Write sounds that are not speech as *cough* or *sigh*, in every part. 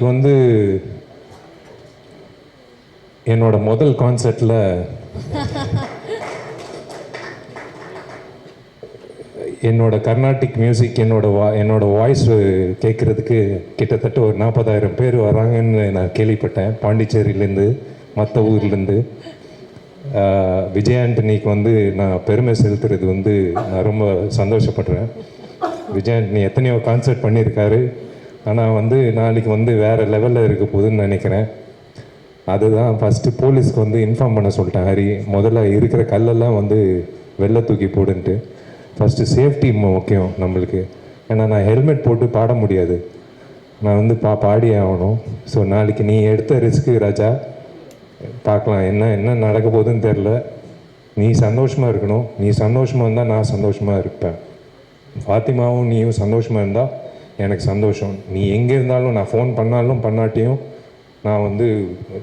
எனக்கு வந்து என்னோட முதல் கான்சர்ட்டில் என்னோட கர்நாடிக் மியூசிக் என்னோட வா என்னோட வாய்ஸ் கேட்குறதுக்கு கிட்டத்தட்ட ஒரு நாற்பதாயிரம் பேர் வராங்கன்னு நான் கேள்விப்பட்டேன். பாண்டிச்சேரியிலேருந்து மற்ற ஊர்லேருந்து. ஆஹ், விஜய் ஆண்டனிக்கு வந்து நான் பெருமை செலுத்துறது வந்து நான் ரொம்ப சந்தோஷப்படுறேன். விஜய் ஆண்டனி எத்தனையோ கான்சர்ட் பண்ணியிருக்காரு. ஆனால் வந்து நாளைக்கு வந்து வேறு லெவலில் இருக்க போகுதுன்னு நினைக்கிறேன். அதுதான் ஃபஸ்ட்டு போலீஸ்க்கு வந்து இன்ஃபார்ம் பண்ண சொல்லிட்டேன் ஹரி. முதல்ல இருக்கிற கல்லெல்லாம் வந்து வெளில தூக்கி போடுன்ட்டு. ஃபஸ்ட்டு சேஃப்டி முக்கியம் நம்மளுக்கு. ஏன்னா நான் ஹெல்மெட் போட்டு பாட முடியாது. நான் வந்து பா பாடி ஆகணும். ஸோ நாளைக்கு நீ எடுத்த ரிஸ்க்கு ராஜா பார்க்கலாம். என்ன என்ன நடக்க போகுதுன்னு தெரில நீ சந்தோஷமாக இருக்கணும். நீ சந்தோஷமாக இருந்தால் நான் சந்தோஷமாக இருப்பேன். ஃபாத்திமாவும் நீயும் சந்தோஷமாக இருந்தால் எனக்கு சந்தோஷம். நீ எங்கே இருந்தாலும் நான் ஃபோன் பண்ணாலும் பண்ணாட்டியும் நான் வந்து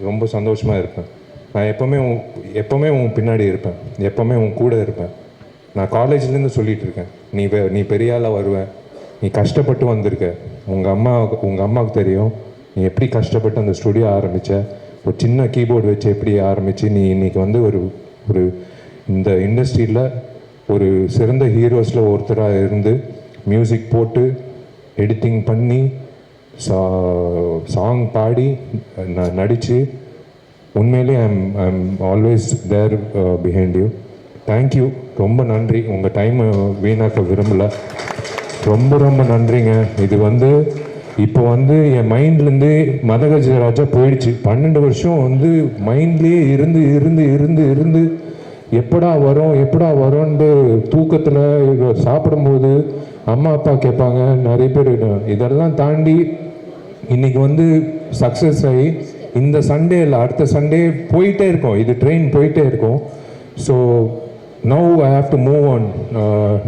ரொம்ப சந்தோஷமாக இருப்பேன். நான் எப்போவுமே உன் எப்போவுமே உன் பின்னாடி இருப்பேன். எப்போவுமே உன் கூட இருப்பேன். நான் காலேஜ்லேருந்து சொல்லிகிட்டு இருக்கேன். நீ பெ நீ பெரிய ஆளாக வருவேன் நீ கஷ்டப்பட்டு வந்திருக்க. உங்கள் அம்மா உங்கள் அம்மாவுக்கு தெரியும். நீ எப்படி கஷ்டப்பட்டு அந்த ஸ்டுடியோ ஆரம்பித்த ஒரு சின்ன கீபோர்டு வச்சு எப்படி ஆரம்பித்து நீ இன்றைக்கி வந்து ஒரு ஒரு இந்த இண்டஸ்ட்ரியில் ஒரு சிறந்த ஹீரோஸில் ஒருத்தராக இருந்து மியூசிக் போட்டு எடிட்டிங் பண்ணி சா சாங் பாடி நான் நடித்து உண்மையிலே I'm I'm always there behind you thank you ரொம்ப நன்றி. உங்கள் டைமை uh, வீணாக்க விரும்பலை. ரொம்ப ரொம்ப நன்றிங்க. இது வந்து இப்போ வந்து என் மைண்ட்லேருந்து மதகஜராஜா போயிடுச்சு. பன்னெண்டு வருஷம் வந்து மைண்ட்லேயே இருந்து இருந்து இருந்து இருந்து எப்படா வரும் எப்படா வரும்ன்ட்டு தூக்கத்தில் சாப்பிடும்போது அம்மா அப்பா கேட்பாங்க நிறைய பேர் இதெல்லாம் தாண்டி இன்னைக்கு வந்து சக்ஸஸ் ஆகி இந்த சண்டே இல்லை அடுத்த சண்டே போயிட்டே இருக்கும். இது ட்ரெயின் போயிட்டே இருக்கும். So now I have to move on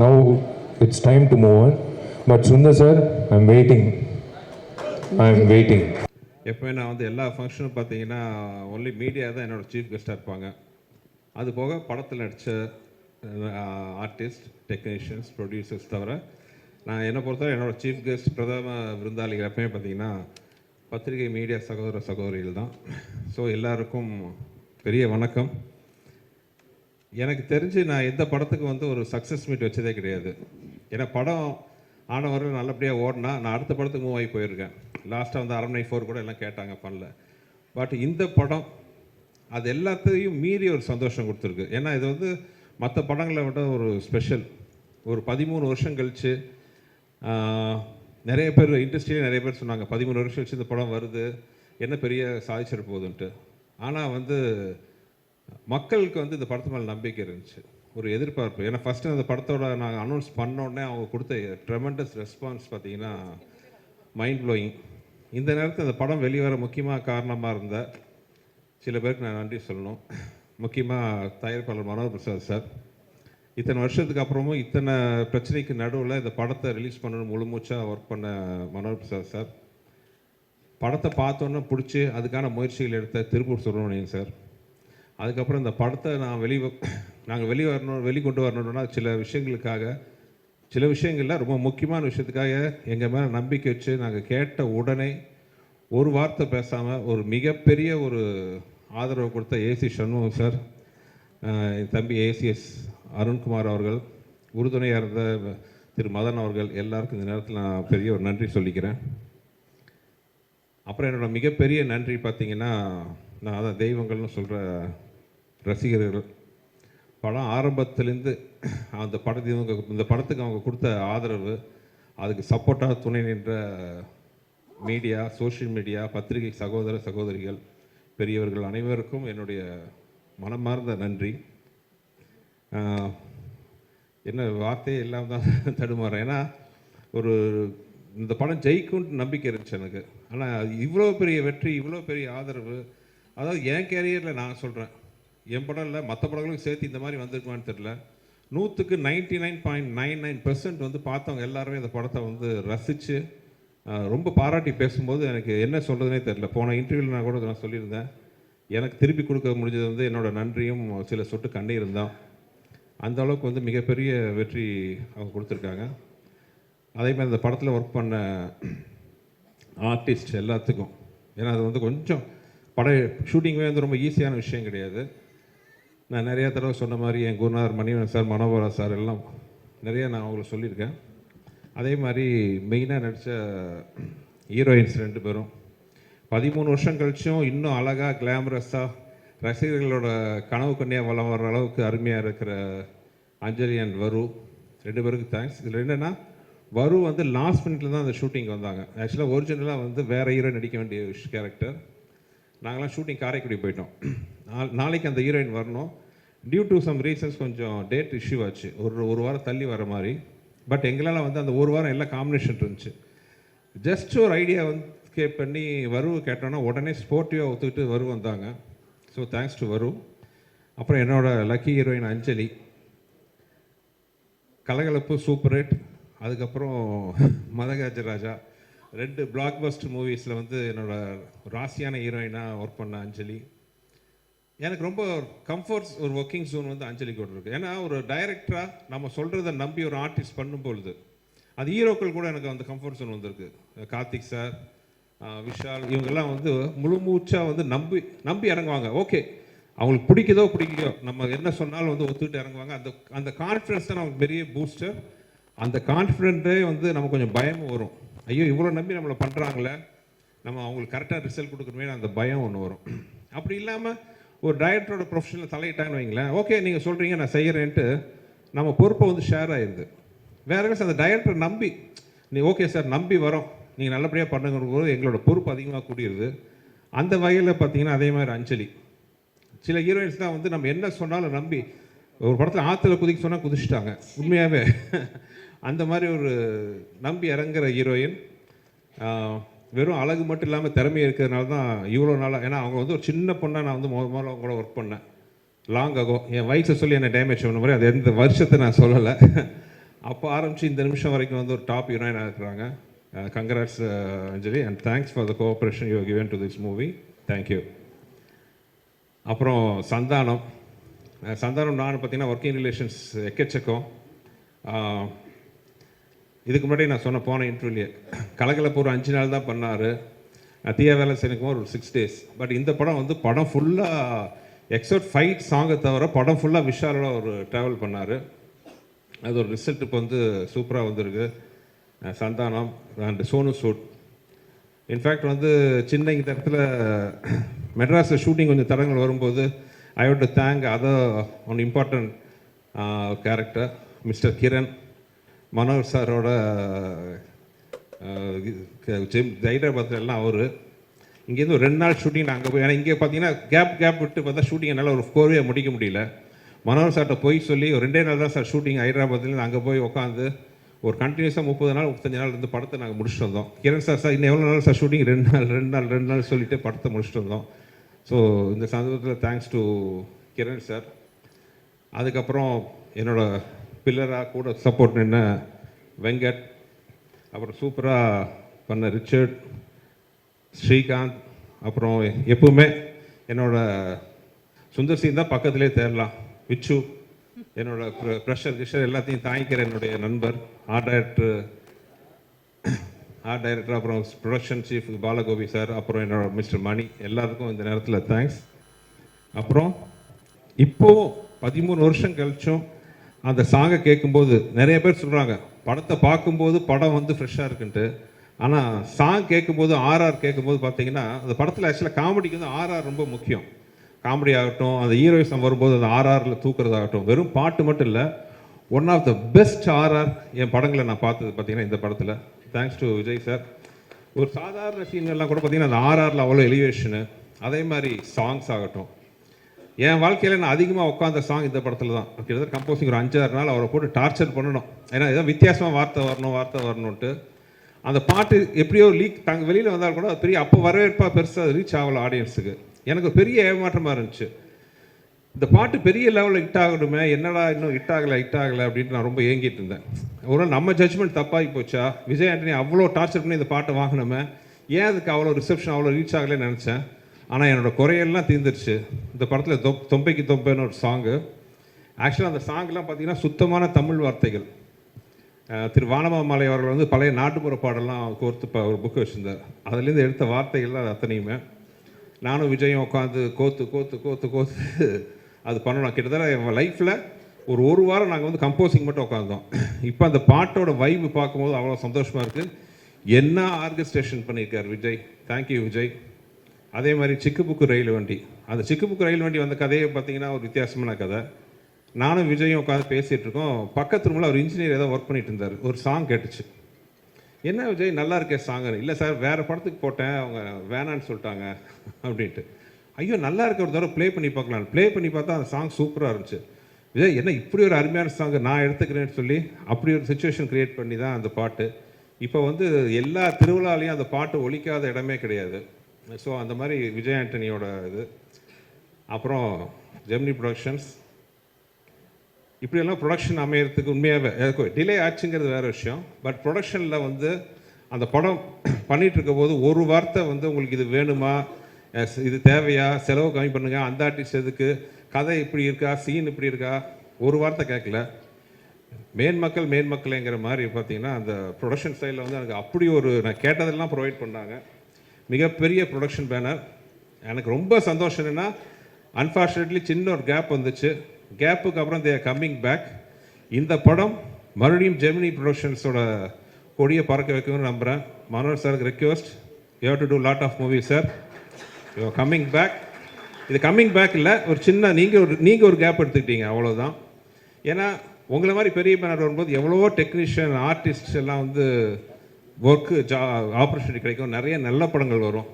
now it's time to move on but Sundar sir I am waiting I am waiting எப்பவுமே நான் வந்து எல்லா ஃபங்க்ஷனும் பார்த்தீங்கன்னா ஒன்லி மீடியா தான் என்னோடய சீஃப் கெஸ்ட்டாக இருப்பாங்க. அது போக படத்தில் நடித்த ஆர்டிஸ்ட் டெக்னீஷியன்ஸ் ப்ரொடியூசர்ஸ் தவிர நான் என்னை பொறுத்தவரை என்னோட சீஃப் கெஸ்ட் பிரதம விருந்தாளிகள் எப்பவுமே பார்த்தீங்கன்னா பத்திரிகை மீடியா சகோதர சகோதரிகள் தான். ஸோ எல்லாருக்கும் பெரிய வணக்கம். எனக்கு தெரிஞ்சு நான் எந்த படத்துக்கு வந்து ஒரு சக்ஸஸ் மீட் வச்சதே கிடையாது. ஏன்னா படம் ஆனவர்கள் நல்லபடியாக ஓடினா நான் அடுத்த படத்துக்கு மூவ் ஆகி போயிருக்கேன். லாஸ்ட்டாக வந்து அரண்மனை ஃபோர் கூட எல்லாம் கேட்டாங்க பண்ணல. பட் இந்த படம் அது எல்லாத்தையும் மீறி ஒரு சந்தோஷம் கொடுத்துருக்கு. ஏன்னா இது வந்து மற்ற படங்களை விட ஒரு ஸ்பெஷல் ஒரு பதிமூணு வருஷம் கழித்து நிறைய பேர் இண்டஸ்ட்ரியில் நிறைய பேர் சொன்னாங்க பதிமூணு வருஷம் வச்சு இந்த படம் வருது என்ன பெரிய சாதிச்சிட போகுதுன்ட்டு. ஆனால் வந்து மக்களுக்கு வந்து இந்த படத்து மேலே நம்பிக்கை இருந்துச்சு ஒரு எதிர்பார்ப்பு. ஏன்னா ஃபஸ்ட்டு அந்த படத்தோட நாங்கள் அனௌன்ஸ் பண்ணோடனே அவங்க கொடுத்த ட்ரெமெண்டஸ் ரெஸ்பான்ஸ் பார்த்தீங்கன்னா மைண்ட் ப்ளோயிங் இந்த நேரத்தில் அந்த படம் வெளிவர முக்கியமாக காரணமாக இருந்த சில பேருக்கு நான் நன்றி சொல்லணும். முக்கியமாக தயாரிப்பாளர் மனோகர் பிரசாத் சார். இத்தனை வருஷத்துக்கு அப்புறமும் இத்தனை பிரச்சனைக்கு நடுவில் இந்த படத்தை ரிலீஸ் பண்ணணும் முழுமூச்சாக ஒர்க் பண்ண மனோகர் பிரசாத் சார். படத்தை பார்த்தோன்னே பிடிச்சி அதுக்கான முயற்சிகள் எடுத்த திருப்பூர் சுப்பிரமணியன் சார். அதுக்கப்புறம் இந்த படத்தை நான் வெளி நாங்கள் வெளியே வரணும் வெளிக்கொண்டு வரணும்னா சில விஷயங்களுக்காக சில விஷயங்கள்ல ரொம்ப முக்கியமான விஷயத்துக்காக எங்கள் மேலே நம்பிக்கை வச்சு நாங்கள் கேட்ட உடனே ஒரு வார்த்தை பேசாமல் ஒரு மிகப்பெரிய ஒரு ஆதரவு கொடுத்த ஏசி சண்முகம் சார் என் தம்பி ஏசிஎஸ் அருண்குமார் அவர்கள் உறுதுணையாக இருந்த திரு மதன் அவர்கள் எல்லாருக்கும் இந்த நேரத்தில் நான் பெரிய ஒரு நன்றி சொல்லிக்கிறேன். அப்புறம் என்னோட மிகப்பெரிய நன்றி பார்த்தீங்கன்னா நான் அதான் தெய்வங்கள்னு சொல்கிற ரசிகர்கள். படம் ஆரம்பத்துலேருந்து அந்த படத்தை இவங்க இந்த படத்துக்கு அவங்க கொடுத்த ஆதரவு அதுக்கு சப்போர்ட்டாக துணை நின்ற மீடியா சோஷியல் மீடியா பத்திரிகை சகோதர சகோதரிகள் பெரியவர்கள் அனைவருக்கும் என்னுடைய மனமார்ந்த நன்றி. என்ன வார்த்தையே இல்லாமல் தான் தடுமாறேன். ஏன்னா ஒரு இந்த படம் ஜெயிக்கும்னு நம்பிக்கை இருந்துச்சு எனக்கு. ஆனால் இவ்வளோ பெரிய வெற்றி இவ்வளோ பெரிய ஆதரவு. அதாவது என் கேரியரில் நான் சொல்கிறேன் என் படம் இல்லை மற்ற படங்களுக்கும் சேர்த்து இந்த மாதிரி வந்திருக்குமான்னு தெரில நூற்றுக்கு ninety nine point nine nine percent வந்து பார்த்தவங்க எல்லாருமே இந்த படத்தை வந்து ரசித்து ரொம்ப பாராட்டி பேசும்போது எனக்கு என்ன சொல்கிறதுனே தெரில போன இன்டர்வியூவில் நான் கூட நான் சொல்லியிருந்தேன். எனக்கு திருப்பி கொடுக்க முடிஞ்சது வந்து என்னோட நன்றியும் சில சொட்டு கண்ணீர் தான். அந்த அளவுக்கு வந்து மிகப்பெரிய வெற்றி அவங்க கொடுத்துருக்காங்க. அதே மாதிரி இந்த படத்தில் ஒர்க் பண்ண ஆர்டிஸ்ட் எல்லாத்துக்கும். ஏன்னா அது வந்து கொஞ்சம் பட ஷூட்டிங்கே வந்து ரொம்ப ஈஸியான விஷயம் கிடையாது. நான் நிறையா தடவை சொன்ன மாதிரி என் குருநாதர் மணிவன் சார் மனோபரா சார் எல்லாம் நிறையா நான் அவங்களுக்கு சொல்லியிருக்கேன். அதே மாதிரி மெயினாக நடித்த ஹீரோயின்ஸ் ரெண்டு பேரும். பதிமூணு வருஷம் கழிச்சும் இன்னும் அழகாக கிளாமரஸாக ரசிகர்களோட கனவு கண்ணியாக வளம் வர்ற அளவுக்கு அருமையாக இருக்கிற அஞ்சலி அண்ட் வரு. ரெண்டு பேருக்கு தேங்க்ஸ் இதில் என்னென்னா வரு வந்து லாஸ்ட் மினிட்ல தான் அந்த ஷூட்டிங் வந்தாங்க. ஆக்சுவலாக ஒரிஜினலாக வந்து வேறு ஹீரோ நடிக்க வேண்டிய கேரக்டர் நாங்களாம் ஷூட்டிங் காரைக்குடி போயிட்டோம். நாள் நாளைக்கு அந்த ஹீரோயின் வரணும். டியூ டு சம் ரீசன்ஸ் கொஞ்சம் டேட் இஷ்யூ ஆச்சு. ஒரு ஒரு வாரம் தள்ளி வர மாதிரி. பட் எங்களால் வந்து அந்த ஒரு வாரம் எல்லாம் காம்பினேஷன் இருந்துச்சு. ஜஸ்ட் ஒரு ஐடியா வந்து கேப் பண்ணி வருவு கேட்டோன்னா உடனே ஸ்போர்ட்டிவாக ஒத்துக்கிட்டு வருவு வந்தாங்க. ஸோ தேங்க்ஸ் டு வரும் அப்புறம் என்னோடய லக்கி ஹீரோயின் அஞ்சலி. கலகலப்பு சூப்பர் ஹிட் அதுக்கப்புறம் மதகாஜ ராஜா. ரெண்டு பிளாக் பஸ்ட் மூவிஸில் வந்து என்னோடய ராசியான ஹீரோயினாக ஒர்க் பண்ண அஞ்சலி. எனக்கு ரொம்ப கம்ஃபர்ட்ஸ் ஒரு ஒர்க்கிங் ஜோன் வந்து அஞ்சலி கூட இருக்குது ஏன்னா ஒரு டைரக்டராக நம்ம சொல்கிறத நம்பி ஒரு ஆர்டிஸ்ட் பண்ணும்பொழுது அது ஹீரோக்கள் கூட எனக்கு அந்த கம்ஃபர்ட் ஜோன் வந்திருக்கு. கார்த்திக் சார் விஷால் இவங்கெல்லாம் வந்து முழு மூச்சாக வந்து நம்பி நம்பி இறங்குவாங்க. ஓகே. அவங்களுக்கு பிடிக்குதோ பிடிக்கலையோ நம்ம என்ன சொன்னாலும் வந்து ஒத்துக்கிட்டு இறங்குவாங்க. அந்த அந்த கான்ஃபிடன்ஸ் தான் நமக்கு பெரிய பூஸ்டர் அந்த கான்ஃபிடென்ட்டே வந்து நமக்கு கொஞ்சம் பயமும் வரும். ஐயோ இவ்வளோ நம்பி நம்மளை பண்ணுறாங்களே நம்ம அவங்களுக்கு கரெக்டாக ரிசல்ட் கொடுக்கணுமே அந்த பயம் ஒன்று வரும். அப்படி இல்லாமல் ஒரு டைரக்டரோட ப்ரொஃபஷனில் தலையிட்டாங்கன்னு வைங்களேன். ஓகே நீங்கள் சொல்கிறீங்க நான் செய்கிறேன்ட்டு நம்ம பொறுப்பை வந்து ஷேர் ஆயிடுது வேற எதாவது அந்த டைரக்டர் நம்பி நீ ஓகே சார் நம்பி வரோம். நீங்கள் நல்லபடியாக பண்ணுங்கிற போது எங்களோட பொறுப்பு அதிகமாக கூடியிருது அந்த வகையில் பார்த்தீங்கன்னா அதே மாதிரி அஞ்சலி. சில ஹீரோயின்ஸ் தான் வந்து நம்ம என்ன சொன்னாலும் நம்பி ஒரு படத்தில் ஆற்றுல குதிக்க சொன்னால் குதிச்சிட்டாங்க. உண்மையாகவே அந்த மாதிரி ஒரு நம்பி இறங்குற ஹீரோயின் வெறும் அழகு மட்டும் இல்லாமல் திறமை இருக்கிறதுனால தான் இவ்வளோ நாளாக ஏன்னா அவங்க வந்து ஒரு சின்ன பொண்ணாக நான் வந்து முதல் முதல்ல அவங்க கூட ஒர்க் பண்ணேன். லாங் ஆகும் என் வயசை சொல்லி என்னை டேமேஜ் பண்ண மாதிரி அது எந்த வருஷத்தை நான் சொல்லலை. அப்போ ஆரம்பித்து இந்த நிமிஷம் வரைக்கும் வந்து ஒரு டாப் ஹீரோயினாக இருக்கிறாங்க. Congrats Anjali and thanks for the cooperation given to to this movie you. அப்புறம் சந்தானம். Uh, சந்தானம் நான் பார்த்தீங்கன்னா ஒர்க்கிங் ரிலேஷன்ஸ் எக்கச்சக்கம். Uh, இதுக்கு முன்னாடி நான் சொன்ன போன இன்டர்வியூலே கலகலப்பு ஒரு அஞ்சு நாள் தான் பண்ணார். தீயா வேலை செய்யணுக்கும் ஒரு சிக்ஸ் டேஸ் பட் இந்த படம் வந்து படம் ஃபுல்லாக எக்ஸப்ட் ஃபைட் சாங்கை தவிர படம் ஃபுல்லாக விஷாலோட ஒரு ட்ராவல் பண்ணார். அது ஒரு ரிசல்ட் இப்போ வந்து சூப்பராக வந்திருக்கு. Santhanam and Sonu Sood. In fact வந்து சின்ன இந்த இடத்துல மெட்ராஸில் ஷூட்டிங் கொஞ்சம் தடங்கள் வரும்போது I have to thank other one important character mister Kiran Manor சாரோட ஜிம் ஹைதராபாத்தில் எல்லாம் அவர். இங்கேருந்து ஒரு ரெண்டு நாள் ஷூட்டிங் நான் அங்கே போய் ஏன்னா இங்கே பார்த்தீங்கன்னா கேப் கேப் விட்டு பார்த்தா ஷூட்டிங் என்னால் ஒரு கோர்வையாக முடிக்க முடியல. மனோர் சார்கிட்ட போய் சொல்லி ஒரு ரெண்டே நாள் தான் சார் ஷூட்டிங் ஹைதராபாத்லேருந்து அங்கே போய் உட்காந்து ஒரு கண்டினியூஸாக முப்பது நாள் முப்பத்தஞ்சு நாள் இருந்து படத்தை நாங்கள் முடிச்சுட்டு வந்தோம். கிரண் சார் சார் இன்னும் எவ்வளோ நாள் சார் ஷூட்டிங் ரெண்டு நாள் ரெண்டு நாள் ரெண்டு நாள் சொல்லிட்டு படத்தை முடிச்சுட்டு வந்தோம். ஸோ இந்த சந்தர்ப்பத்தில் தேங்க்ஸ் டு கிரண் சார் அதுக்கப்புறம் என்னோட பில்லராக கூட சப்போர்ட் நின்ன வெங்கட் அப்புறம் சூப்பராக பண்ண ரிச்சர்ட் ஸ்ரீகாந்த் அப்புறம் எப்பவுமே என்னோட சுந்தர் சிங் தான் பக்கத்துலேயே தேடலாம் விச்சு. என்னோட ப்ரெஷர் கிஷர் எல்லாத்தையும் தாங்கிக்கிற என்னுடைய நண்பர் ஆர்ட் டைரக்டர் ஆர்ட் டைரக்டர் அப்புறம் ப்ரொடக்ஷன் சீஃப் பாலகோபி சார் அப்புறம் என்னோட மிஸ்டர் மணி எல்லாருக்கும் இந்த நேரத்தில் தேங்க்ஸ் அப்புறம் இப்போ பதிமூணு வருஷம் கழிச்சும் அந்த சாங்கை கேட்கும்போது நிறைய பேர் சொல்கிறாங்க படத்தை பார்க்கும்போது படம் வந்து ஃப்ரெஷ்ஷாக இருக்குன்ட்டு. ஆனால் சாங் கேட்கும்போது ஆர்ஆர் கேட்கும்போது பார்த்தீங்கன்னா அந்த படத்தில் ஆக்சுவலாக காமெடிக்கு வந்து ஆர்ஆர் ரொம்ப முக்கியம். காமெடி ஆகட்டும் அந்த ஹீரோயிசம் வரும்போது அந்த ஆர்ஆரில் தூக்குறதாகட்டும் வெறும் பாட்டு மட்டும் இல்லை one of the best RR என் படங்களை நான் பார்த்தது பார்த்தீங்கன்னா இந்த படத்தில். தேங்க்ஸ் டு விஜய் சார் ஒரு சாதாரண சீன்கள்லாம் கூட பார்த்தீங்கன்னா அந்த ஆர்ஆரில் அவ்வளோ எலிவேஷனு அதே மாதிரி சாங்ஸ் ஆகட்டும். என் வாழ்க்கையில் நான் அதிகமாக உட்காந்த சாங் இந்த படத்தில் தான். கிட்டத்தட்ட கம்போசிங் ஒரு அஞ்சாறு நாள் அவரை போட்டு டார்ச்சர் பண்ணணும். ஏன்னா இதான் வித்தியாசமாக வார்த்தை வரணும் வார்த்தை வரணுன்ட்டு அந்த பாட்டு எப்படியோ லீக் தாங்க வெளியில் வந்தால் கூட அது பெரிய அப்போ வரவேற்பாக பெருசாக ரீச் ஆகல ஆடியன்ஸுக்கு எனக்கு பெரிய ஏமாற்றமாக இருந்துச்சு. இந்த பாட்டு பெரிய லெவலில் ஹிட் ஆகணுமே என்னடா இன்னும் ஹிட் ஆகலை ஹிட் ஆகலை அப்படின்ட்டு நான் ரொம்ப ஏங்கிட்டு இருந்தேன். ஒரு நம்ம ஜட்ஜ்மெண்ட் தப்பாகி போச்சா? விஜய் ஆண்டனி அவ்வளோ டார்ச்சர் பண்ணி இந்த பாட்டை வாங்கினோமே ஏன் அதுக்கு அவ்வளோ ரிசப்ஷன் அவ்வளோ ரீச் ஆகலைன்னு நினச்சேன்? ஆனால் என்னோட குறையெல்லாம் தீர்ந்துருச்சு. இந்த படத்தில் தொ தொம்பைக்கு தொம்பைன்னு ஒரு சாங்கு ஆக்சுவலாக அந்த சாங்லாம் பார்த்திங்கன்னா சுத்தமான தமிழ் வார்த்தைகள். திரு வானமாமலை அவர்கள் வந்து பழைய நாட்டுப்புற பாடலாம் கோர்த்து ப- ஒரு புக்கு வச்சுருந்தார். அதுலேருந்து எடுத்த வார்த்தைகள்லாம் அது அத்தனையுமே. நானும் விஜயும் உட்காந்து கோத்து கோத்து கோத்து கோத்து. அது பண்ணணும். கிட்டத்தட்ட என் லைஃப்பில் ஒரு ஒரு வாரம் நாங்கள் வந்து கம்போசிங் மட்டும் உட்காந்தோம் இப்போ அந்த பாட்டோட வைப்பு பார்க்கும்போது அவ்வளோ சந்தோஷமாக இருக்குது என்ன ஆர்கஸ்ட்ரேஷன் பண்ணியிருக்கார் விஜய்? தேங்க்யூ விஜய். அதே மாதிரி சிக்கு புக்கு ரயில் வண்டி. அந்த சிக்கு புக்கு ரயில் வண்டி வந்த கதையை பார்த்தீங்கன்னா ஒரு வித்தியாசமான கதை. நானும் விஜயும் உட்காந்து பேசிகிட்டு இருக்கோம். பக்கத்து ரூமில் ஒரு இன்ஜினியர் ஏதோ ஒர்க் பண்ணிட்டு இருந்தார். ஒரு சாங் கேட்டுச்சு. என்ன விஜய் நல்லா இருக்கே சாங் இல்லை சார் வேறு படத்துக்கு போட்டேன் அவங்க வேணான்னு சொல்லிட்டாங்க. அப்படின்ட்டு. ஐயோ நல்லா இருக்க ஒரு தடவை ப்ளே பண்ணி பார்க்கலாம். ப்ளே பண்ணி பார்த்தா அந்த சாங் சூப்பராக இருந்துச்சு. விஜய் என்ன இப்படி ஒரு அருமையான சாங் நான் எடுத்துக்கிறேன்னு சொல்லி அப்படி ஒரு சுச்சுவேஷன் க்ரியேட் பண்ணி தான் அந்த பாட்டு. இப்போ வந்து எல்லா திருவிழாலையும் அந்த பாட்டு ஒழிக்காத இடமே கிடையாது. ஸோ அந்த மாதிரி விஜய் ஆண்டனியோட இது. அப்புறம் ஜெமினி ப்ரொடக்ஷன்ஸ் இப்படியெல்லாம் ப்ரொடக்ஷன் அமையறதுக்கு உண்மையாகவே டிலே ஆச்சுங்கிறது வேறு விஷயம். பட் ப்ரொடக்ஷனில் வந்து அந்த படம் *clears throat* பண்ணிகிட்ருக்க இருக்கும்போது ஒரு வார்த்தை வந்து உங்களுக்கு இது வேணுமா? இது தேவையா? செலவு கம்மி பண்ணுங்கள் அந்த ஆர்டிஸ்ட் எதுக்கு? கதை இப்படி இருக்கா? சீன் இப்படி இருக்கா? ஒரு வார்த்தை கேட்கல. மேன் மக்கள் மேன் மாதிரி பார்த்தீங்கன்னா அந்த ப்ரொடக்ஷன் சைடில் வந்து எனக்கு அப்படி ஒரு நான் கேட்டதெல்லாம் ப்ரொவைட் பண்ணாங்க. மிகப்பெரிய ப்ரொடக்ஷன் பேனர் எனக்கு ரொம்ப சந்தோஷம் என்னென்னா அன்ஃபார்ச்சுனேட்லி சின்ன ஒரு கேப் வந்துச்சு. கேப்புக்கு அப்புறம் தே கம்மிங் பேக் இந்த படம் மறுபடியும் ஜெமினி ப்ரொடக்ஷன்ஸோட கொடியை பறக்க வைக்கணும்னு நம்புகிறேன் மனோர் சாருக்கு request you to do lot of movie sir you coming back இது கம்மிங் பேக் இல்லை ஒரு சின்ன நீங்கள் ஒரு நீங்கள் ஒரு கேப் எடுத்துக்கிட்டீங்க அவ்வளோதான் ஏன்னா உங்களை மாதிரி பெரிய பேனர் வரும்போது எவ்வளவோ டெக்னீஷியன் ஆர்டிஸ்ட் எல்லாம் வந்து ஒர்க்கு ஜா ஆப்பர்ச்சுனிட்டி கிடைக்கும். நிறைய நல்ல படங்கள் வரும்.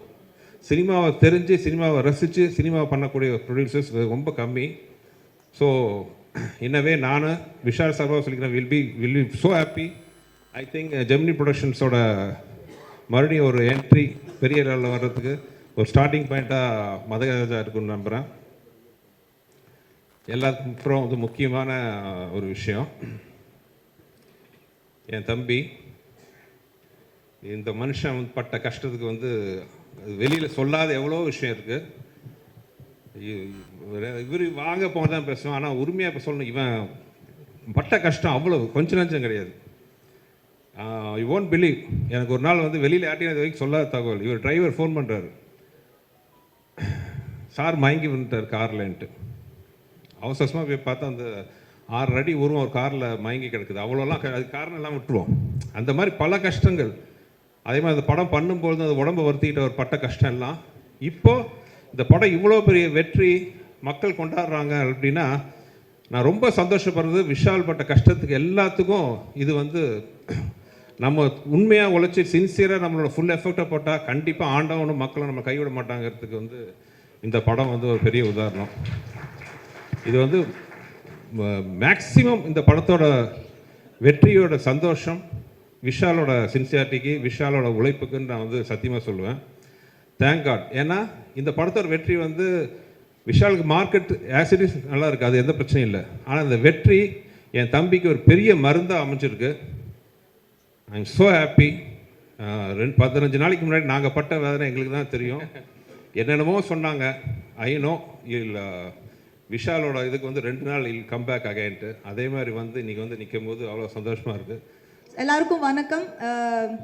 சினிமாவை தெரிஞ்சு சினிமாவை ரசித்து சினிமாவை பண்ணக்கூடிய ப்ரொடியூசர்ஸ் ரொம்ப கம்மி. ஸோ இன்னவே நான் விஷால் சர்வா சொல்லிக்கிறேன் will be will be so happy I think Gemini ப்ரொடக்ஷன்ஸோட மறுபடியும் ஒரு என்ட்ரி பெரிய லெவலில் வர்றதுக்கு ஒரு ஸ்டார்டிங் பாயிண்ட்டாக மதகராஜா இருக்குன்னு நம்புகிறேன் எல்லாத்துக்கும் அப்புறம் வந்து முக்கியமான ஒரு விஷயம். என் தம்பி இந்த மனுஷன் வந்து பட்ட கஷ்டத்துக்கு வந்து வெளியில் சொல்லாத எவ்வளோ விஷயம் இருக்குது இவர் வாங்க போக தான் பேசுவோம் ஆனால் உரிமையாக இப்போ சொல்லணும். இவன் பட்ட கஷ்டம் அவ்வளோ கொஞ்ச நஞ்சம் கிடையாது. யூ ஓன்ட் பிலீவ் எனக்கு ஒரு நாள் வந்து வெளியில் யார்ட்டையும் இது வரைக்கும் சொல்லாத தகவல். இவர் டிரைவர் ஃபோன் பண்ணுறாரு சார் மயங்கி வந்துட்டார் கார்லன்ட்டு. அவசரமாக போய் பார்த்தா அந்த ஆறு அடி உருவம் ஒரு காரில் மயங்கி கிடக்குது. அவ்வளோலாம் அது காரணம் எல்லாம் விட்டுருவோம். அந்த மாதிரி பல கஷ்டங்கள். அதே மாதிரி அந்த படம் பண்ணும்பொழுது அந்த உடம்பு வருத்திக்கிட்ட ஒரு பட்ட கஷ்டம் எல்லாம். இப்போது இந்த படம் இவ்வளோ பெரிய வெற்றி மக்கள் கொண்டாடுறாங்க அப்படின்னா நான் ரொம்ப சந்தோஷப்படுறது விஷால் பட்ட கஷ்டத்துக்கு எல்லாத்துக்கும் இது வந்து நம்ம உண்மையாக உழைச்சி சின்சியராக நம்மளோட ஃபுல் எஃபெக்டை போட்டால் கண்டிப்பாக ஆண்டவனும் மக்களும் நம்ம கைவிட மாட்டாங்கிறதுக்கு வந்து இந்த படம் வந்து ஒரு பெரிய உதாரணம். இது வந்து மேக்சிமம் இந்த படத்தோட வெற்றியோட சந்தோஷம் விஷாலோட சின்சியாரிட்டிக்கு விஷாலோட உழைப்புக்குன்னு நான் வந்து சத்தியமாக சொல்லுவேன். தேங்க் காட் ஏன்னா இந்த படத்தோட வெற்றி வந்து விஷாலுக்கு மார்க்கெட் ஆசிடிஸ் நல்லா இருக்குது அது எந்த பிரச்சனையும் இல்லை. ஆனால் இந்த வெற்றி என் தம்பிக்கு ஒரு பெரிய மருந்தாக அமைஞ்சிருக்கு. ஐ எம் ஸோ ஹாப்பி ரெண்டு பதினஞ்சு நாளைக்கு முன்னாடி நாங்கள் பட்ட வேதனை எங்களுக்கு தான் தெரியும். என்னென்னமோ சொன்னாங்க. ஐனோ இல்லை விஷாலோட இதுக்கு வந்து ரெண்டு நாள் இல் கம் பேக் அகைன்ட்டு அதே மாதிரி வந்து இன்றைக்கி வந்து நிற்கும் போது அவ்வளோ சந்தோஷமாக இருக்குது எல்லாருக்கும் வணக்கம்.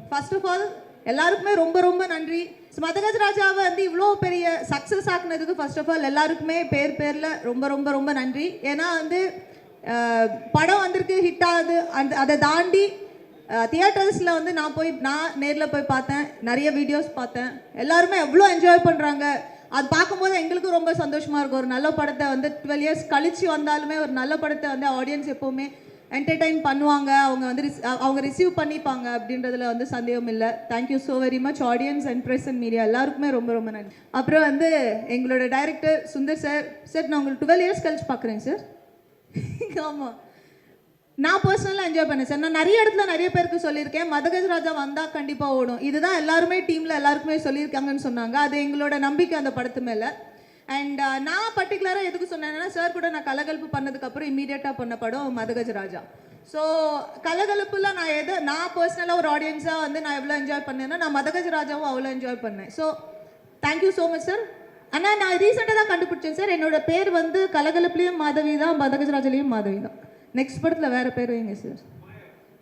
ஃபர்ஸ்ட் ஆஃப் ஆல் எல்லாருக்குமே ரொம்ப ரொம்ப நன்றி. மதகஜ ராஜாவை வந்து இவ்வளோ பெரிய சக்ஸஸ் ஆக்குனதுக்கு ஃபர்ஸ்ட் ஆஃப் ஆல் எல்லாருக்குமே பேர் பேரில் ரொம்ப ரொம்ப ரொம்ப நன்றி. ஏன்னா வந்து படம் வந்திருக்கு ஹிட் ஆகுது. அந்த அதை தாண்டி தியேட்டர்ஸில் வந்து நான் போய் நான் நேரில் போய் பார்த்தேன். நிறைய வீடியோஸ் பார்த்தேன். எல்லாருமே எவ்வளோ என்ஜாய் பண்ணுறாங்க அது பார்க்கும்போது எங்களுக்கும் ரொம்ப சந்தோஷமாக இருக்கும். ஒரு நல்ல படத்தை வந்து டுவெல் இயர்ஸ் கழித்து வந்தாலுமே ஒரு நல்ல படத்தை வந்து ஆடியன்ஸ் எப்போவுமே என்டர்டைன் பண்ணுவாங்க. அவங்க வந்து அவங்க ரிசீவ் பண்ணிப்பாங்க அப்படின்றதுல வந்து சந்தேகம் இல்லை. Thank you so very much audience and press and media எல்லாருக்குமே ரொம்ப ரொம்ப நன்றி. அப்புறம் வந்து எங்களோட டைரக்டர் சுந்தர் சார் சார் நான் உங்களுக்கு டுவெல் இயர்ஸ் கழிச்சு பார்க்குறேன் சார் *laughs* ஆமாம் நான் பர்சனலாக என்ஜாய் பண்ணேன் சார் நான் நிறைய இடத்துல நிறைய பேருக்கு சொல்லியிருக்கேன். மதகஜ் ராஜா வந்தால் கண்டிப்பாக ஓடும். இதுதான் எல்லாருமே டீமில் எல்லாருக்குமே சொல்லியிருக்காங்கன்னு சொன்னாங்க. அது எங்களோட நம்பிக்கை அந்த படத்து மேலே. அண்ட் uh, நான் பர்டிகுலராக எதுக்கு சொன்னேன்னா சார் கூட நான் கலகலப்பு பண்ணதுக்கப்புறம் இம்மீடியட்டாக பண்ண படம் மதகஜ ராஜா. ஸோ கலகலப்புல நான் எது நான் பர்சனலாக ஒரு ஆடியன்ஸாக வந்து நான் எவ்வளோ என்ஜாய் பண்ணேன்னா நான் மதகஜ ராஜாவும் அவ்வளோ என்ஜாய் பண்ணேன். So thank you so much sir அண்ணா நான் ரீசெண்டாக தான் கண்டுபிடிச்சேன் சார் என்னோட பேர் வந்து கலகலப்புலேயும் மாதவி தான் மதகஜராஜிலையும் மாதவி தான். நெக்ஸ்ட் படத்தில் வேறு பேர் வைங்க சார்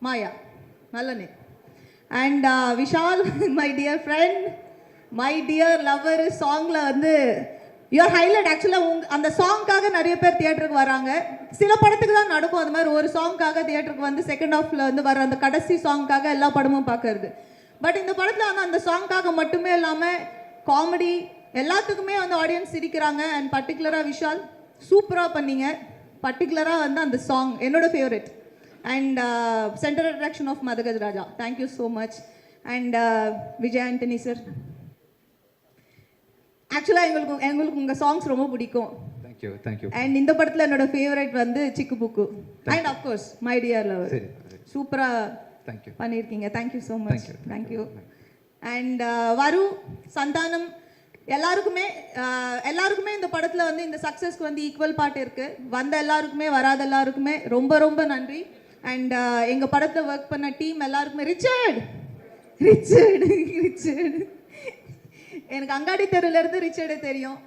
மாயா. நல்ல name and uh, Vishal my dear friend my dear lover சாங்கில் வந்து யுவர் ஹைலைட் ஆக்சுவலாக உங் அந்த சாங்க்காக நிறைய பேர் தியேட்டருக்கு வராங்க. சில படத்துக்கு தான் நடக்கும். அது மாதிரி ஒரு சாங்க்காக தியேட்டருக்கு வந்து செகண்ட் ஹாஃபில் வந்து வர அந்த கடைசி சாங்க்காக எல்லா படமும் பார்க்கறது. பட் இந்த படத்தில் வந்து அந்த சாங்க்காக மட்டுமே இல்லாமல் காமெடி எல்லாத்துக்குமே வந்து ஆடியன்ஸ் சிரிக்கிறாங்க. அண்ட் பர்டிகுலராக விஷால் சூப்பராக பண்ணீங்க. பர்டிகுலராக வந்து அந்த சாங் என்னோட favourite and centre attraction of Madhagaja Raja. Thank you so much and Vijay Antony sir ஆக்சுவலாக எங்களுக்கு எங்களுக்கு உங்கள் சாங்ஸ் ரொம்ப பிடிக்கும். தேங்க்யூ தேங்க்யூ அண்ட் இந்த படத்தில் என்னோட ஃபேவரட் வந்து Chikku Bukku and of course my dear lover சூப்பராக தேங்க்யூ பண்ணியிருக்கீங்க. Thank you so much Thank you. Thank you and Varu Santhanam எல்லாருக்குமே uh, எல்லாருக்குமே இந்த படத்தில் வந்து இந்த சக்ஸஸ்க்கு வந்து ஈக்குவல் பார்ட் இருக்கு. வந்த எல்லாருக்குமே வராத எல்லாருக்குமே ரொம்ப ரொம்ப நன்றி. அண்ட் எங்கள் படத்தில் ஒர்க் பண்ண டீம் எல்லாருக்குமே ரிச்சர்ட் ரிச்சர்ட் ரிச்சர்ட் எனக்கு அங்காடி தெருலேருந்து ரிச்சர்டு தெரியும்.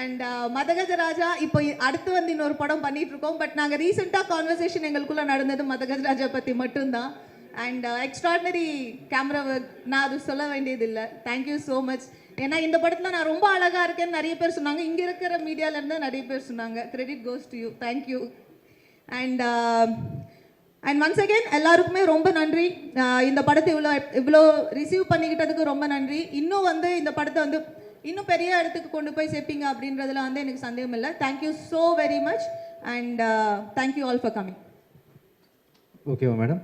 அண்ட் uh, மதகஜ ராஜா இப்போ அடுத்து வந்து இன்னொரு படம் பண்ணிட்டு இருக்கோம். பட் நாங்கள் ரீசெண்டாக கான்வர்சேஷன் எங்களுக்குள்ளே நடந்தது மதகஜ ராஜா பற்றி மட்டும்தான். அண்ட் எக்ஸ்ட்ராடினரி கேமரா ஒர்க் நான் அது சொல்ல வேண்டியதில்லை. தேங்க்யூ ஸோ மச் ஏன்னா இந்த படத்தில் நான் ரொம்ப அழகாக இருக்கேன்னு நிறைய பேர் சொன்னாங்க. இங்கே இருக்கிற மீடியாவிலேருந்து நிறைய பேர் சொன்னாங்க. Credit goes to you thank you and and once again எல்லாருக்குமே ரொம்ப நன்றி. இந்த படத்தை இவ்வளோ இவ்வளோ ரிசீவ் பண்ணிக்கிட்டதுக்கு ரொம்ப நன்றி. இன்னும் வந்து இந்த படத்தை வந்து இன்னும் பெரிய இடத்துக்கு கொண்டு போய் சேர்ப்பீங்க அப்படின்றதுல வந்து எனக்கு சந்தேகம் இல்லை. Thank you so very much and thank you all for coming ஓகேவா madam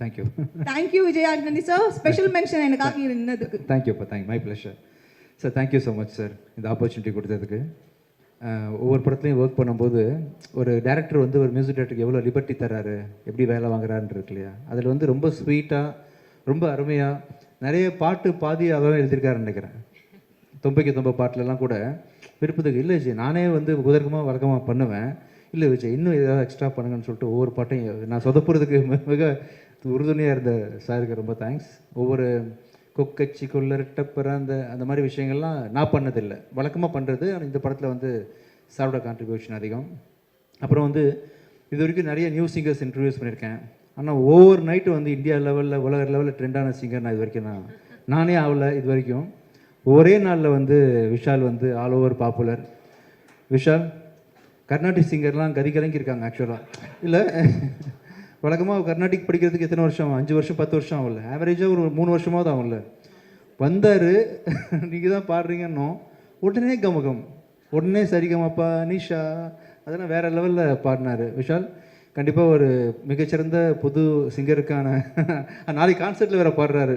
thank you thank you Vijay Antony sir special mention எனக்காக நின்னதுக்கு. தேங்க்யூப்பா thank my pleasure sir thank you so much sir இந்த ஆப்பர்ச்சுனிட்டி கொடுத்ததுக்கு. ஒவ்வொரு படத்துலையும் work பண்ணும்போது ஒரு டேரக்டர் வந்து ஒரு மியூசிக் டேரக்டருக்கு எவ்வளோ லிபர்ட்டி தராரு எப்படி வேலை வாங்குறாருன்னு இருக்கு இல்லையா? அதில் வந்து ரொம்ப ஸ்வீட்டாக ரொம்ப அருமையாக நிறைய பாட்டு பாதி அவன் எழுதியிருக்காருன்னு நினைக்கிறேன். தொம்பைக்கு தொம்ப பாட்டிலலாம் கூட விருப்பத்துக்கு இல்லை விஜய் நானே வந்து உதர்க்கமாக வழக்கமாக பண்ணுவேன். இல்லை விஜய் இன்னும் ஏதாவது எக்ஸ்ட்ரா பண்ணுங்கன்னு சொல்லிட்டு ஒவ்வொரு பாட்டையும் நான் சொதப்புறதுக்கு மிக உறுதுணையாக இருந்த சாருக்கு ரொம்ப தேங்க்ஸ் ஒவ்வொரு கொக்கச்சி கொள்ளரட்டப்புற அந்த அந்த மாதிரி விஷயங்கள்லாம் நான் பண்ணதில்லை. வழக்கமாக பண்ணுறது ஆனால் இந்த படத்தில் வந்து சாரோட கான்ட்ரிபியூஷன் அதிகம். அப்புறம் வந்து இது வரைக்கும் நிறைய நியூ சிங்கர்ஸ் இன்ட்ரடியூஸ் பண்ணியிருக்கேன். ஆனால் ஒவ்வொரு நைட்டு வந்து இந்தியா லெவலில் உலக லெவலில் ட்ரெண்டான சிங்கர் நான் இது வரைக்கும் நான் நானே ஆகலை இது வரைக்கும். ஒரே நாளில் வந்து விஷால் வந்து all over popular Vishal Carnatic சிங்கர்லாம் கதி கலங்கியிருக்காங்க ஆக்சுவலாக இல்லை வழக்கமாக கர்நாடிக் படிக்கிறதுக்கு எத்தனை வருஷம்? அஞ்சு வருஷம் பத்து வருஷம் ஆகல ஆவரேஜாக ஒரு மூணு வருஷமாக தான் ஆகல வந்தார். *laughs* நீங்கள் தான் பாடுறீங்கன்னோ உடனே கமகம். உடனே சரிகமாப்பா நிஷா அதெல்லாம் வேற லெவலில் பாடினார். விஷால் கண்டிப்பாக ஒரு மிகச்சிறந்த புது சிங்கருக்கான *laughs* நாளைக்கு கான்சர்ட்டில் வேறு பாடுறாரு.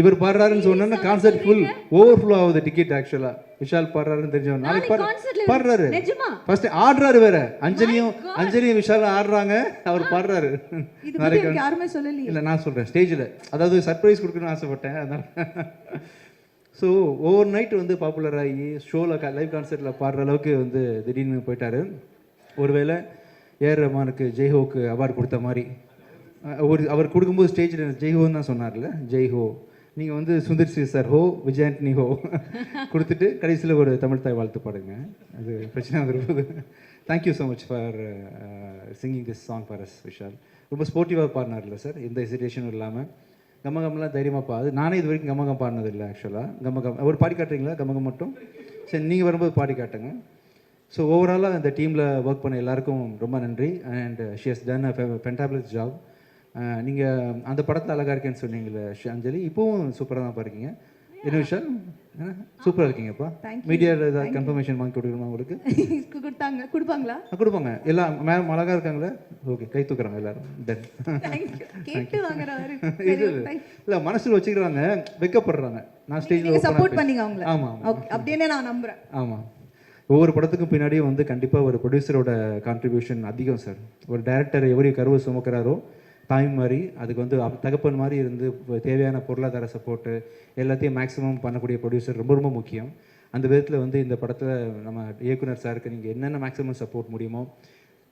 இவர் பாடுறாருன்னு சொன்னா கான்சர்ட் ஃபுல் ஓவர் ஃப்ளோ ஆகுது டிக்கெட் ஆக்சுவலா விஷால் பாடுறாருன்னு தெரிஞ்சவன். நாளைக்கு பாடு பாடுறாரு. ஃபர்ஸ்ட் ஆடுறாரு வேற. அஞ்சலியும் அஞ்சலியும் விஷாலும் ஆடுறாங்க. அவர் பாடுறாரு. எனக்கு யாருமே சொல்லலையே. இல்லை நான் சொல்கிறேன் ஸ்டேஜில் அதாவது சர்ப்ரைஸ் கொடுக்கணும்னு ஆசைப்பட்டேன். அதனால ஸோ ஓவர் நைட் வந்து பாப்புலர் ஆகி ஷோவில் லைவ் கான்சர்ட்டில் பாடுற அளவுக்கு வந்து திடீர்னு போயிட்டாரு. ஒருவேளை ஏஆர் ரஹ்மானுக்கு ஜெய்ஹோக்கு அவார்டு கொடுத்த மாதிரி. ஒரு அவர் கொடுக்கும்போது ஸ்டேஜில் ஜெய்ஹோன்னு தான் சொன்னார்ல. ஜெய்ஹோ. நீங்கள் வந்து சுந்தர் சி சார் ஹோ விஜயாண்டனி ஹோ. *laughs* கொடுத்துட்டு கடைசியில் ஒரு தமிழ் தாய் வாழ்த்து பாடுங்க. அது பிரச்சனை வந்துருப்போது. Thank you so much for singing this song for us Vishal ரொம்ப ஸ்போர்ட்டிவாக பாடினார்ல சார். எந்த ஹெசிடேஷனும் இல்லாமல் கமகம்லாம் தைரியமாக பாது நானே இது வரைக்கும் கமகம் பாடினது இல்லை ஆக்சுவலாக கம்மகம் ஒரு பாடி காட்டுறீங்களா? கமகம் மட்டும்? சரி நீங்கள் வரும்போது பாடி காட்டுங்க. ஸோ ஓவராலாக அந்த டீமில் ஒர்க் பண்ண எல்லாருக்கும் ரொம்ப நன்றி. And she has done a fantabulous job நீங்கள் அந்த படத்தில் அழகாக இருக்கேன்னு சொன்னீங்களே அஞ்சலி இப்போவும் சூப்பராக தான் பாருக்கீங்க என்ன விஷயம் சூப்பராக இருக்கீங்கப்பா. மீடியாவில் ஏதாவது கன்ஃபர்மேஷன் வாங்கி கொடுக்கணுமா உங்களுக்கு? *laughs* கொடுத்தாங்க. கொடுப்பாங்களா? கொடுப்பாங்க. எல்லாம் மேம் அழகாக இருக்காங்களே? ஓகே கை தூக்குறாங்க எல்லாரும். *laughs* வாங்குறாரு *laughs* இது இல்லை மனசில் வச்சுக்கிறாங்க. வெக்கப்படுறாங்க. நான் ஸ்டேஜில் சப்போர்ட் பண்ணீங்க அவங்கள. ஆமாம் ஓகே அப்படியே நான் நம்புறேன். ஆமாம் ஒவ்வொரு படத்துக்கும் பின்னாடியும் வந்து கண்டிப்பாக ஒரு ப்ரொடியூசரோட கான்ட்ரிபியூஷன் அதிகம் சார் ஒரு டைரக்டர் எப்படி கருவை சுமக்கிறாரோ தாய் மாதிரி அதுக்கு வந்து தகப்பன் மாதிரி இருந்து தேவையான பொருளாதார சப்போர்ட்டு எல்லாத்தையும் மேக்ஸிமம் பண்ணக்கூடிய ப்ரொடியூசர் ரொம்ப ரொம்ப முக்கியம். அந்த விதத்தில் வந்து இந்த படத்தில் நம்ம இயக்குனர் சாருக்கு நீங்கள் என்னென்ன மேக்ஸிமம் சப்போர்ட் முடியுமோ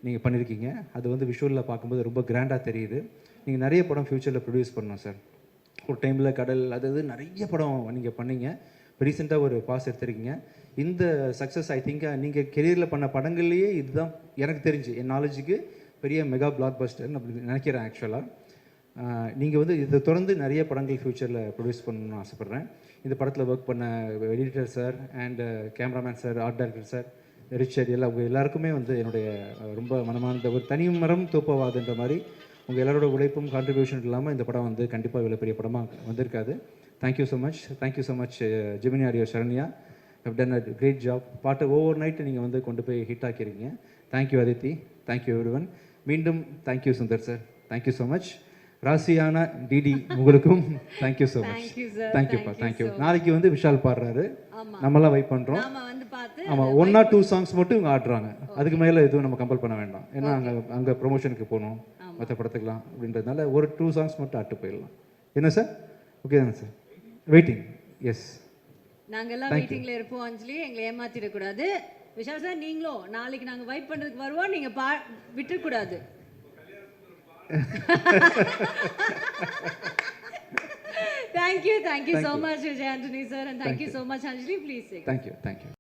நீங்கள் பண்ணியிருக்கீங்க அது வந்து விஷுவலில் பார்க்கும்போது ரொம்ப கிராண்டாக தெரியுது. நீங்கள் நிறைய படம் ஃப்யூச்சரில் ப்ரொடியூஸ் பண்ணணும் சார் ஒரு டைமில் கடல் அது இது நிறைய படம் நீங்கள் பண்ணீங்க. ரீசெண்டாக ஒரு பாஸ் எடுத்திருக்கீங்க. இந்த சக்ஸஸ் ஐ திங்க் நீங்கள் கெரியரில் பண்ண படங்கள்லேயே இதுதான் எனக்கு தெரிஞ்சு என் நாலேஜுக்கு பெரிய மெகா பிளாக் பஸ்டர்னு அப்படி நினைக்கிறேன் ஆக்சுவலாக நீங்கள் வந்து இதை தொடர்ந்து நிறைய படங்கள் ஃப்யூச்சரில் ப்ரொடியூஸ் பண்ணணும்னு ஆசைப்பட்றேன். இந்த படத்தில் ஒர்க் பண்ண editor sir and cameraman sir art director sir Richard எல்லாம் உங்கள் எல்லாருக்குமே வந்து என்னுடைய uh, ரொம்ப மனமார்ந்த ஒரு தனி மரம் தோப்பவாதுன்ற மாதிரி உங்கள் எல்லாரோட உழைப்பும் கான்ட்ரிபியூஷன் இல்லாமல் இந்த படம் வந்து கண்டிப்பாக இவ்வளோ பெரிய படமாக வந்திருக்காது. Thank you so much thank you so much Gemini audio Saranya has done a great job பாட்டை ஓவர் நைட்டு நீங்கள் வந்து கொண்டு போய் hit ஆக்கியிருக்கீங்க. Thank you Aditi thank you everyone மீண்டும் thank you Sundar sir thank you so much ராசியான DD உங்களுக்கும் thank you so much. தேங்க்யூப்பா thank you நாளைக்கு வந்து விஷால் பாடுறாரு. ஆமா. நம்மலாம் வெயிட் பண்ணுறோம் ஆமாம் ஒன் ஆர் டூ சாங்ஸ் மட்டும் இவங்க ஆடுறாங்க. அதுக்கு மேலே எதுவும் நம்ம கம்பல் பண்ண வேண்டாம். ஏன்னா அங்கே அங்கே ப்ரொமோஷனுக்கு போகணும். மற்ற படத்துக்கலாம் அப்படின்றதுனால ஒரு டூ சாங்ஸ் மட்டும் ஆட்டு போயிடலாம். என்ன சார் ஓகே தானே சார் வெயிட்டிங் எஸ் நாங்கெல்லாம் மீட்டிங்ல இருப்போம் அஞ்சலி எங்களை ஏமாத்திடக் கூடாது விஷால் சார் நீங்களும் நாளைக்கு நாங்க வைப் பண்றதுக்கு வருவோம் நீங்க பா you so much, Vijay Anthony sir, and thank you so much, Anjali. Please say. Thank you thank you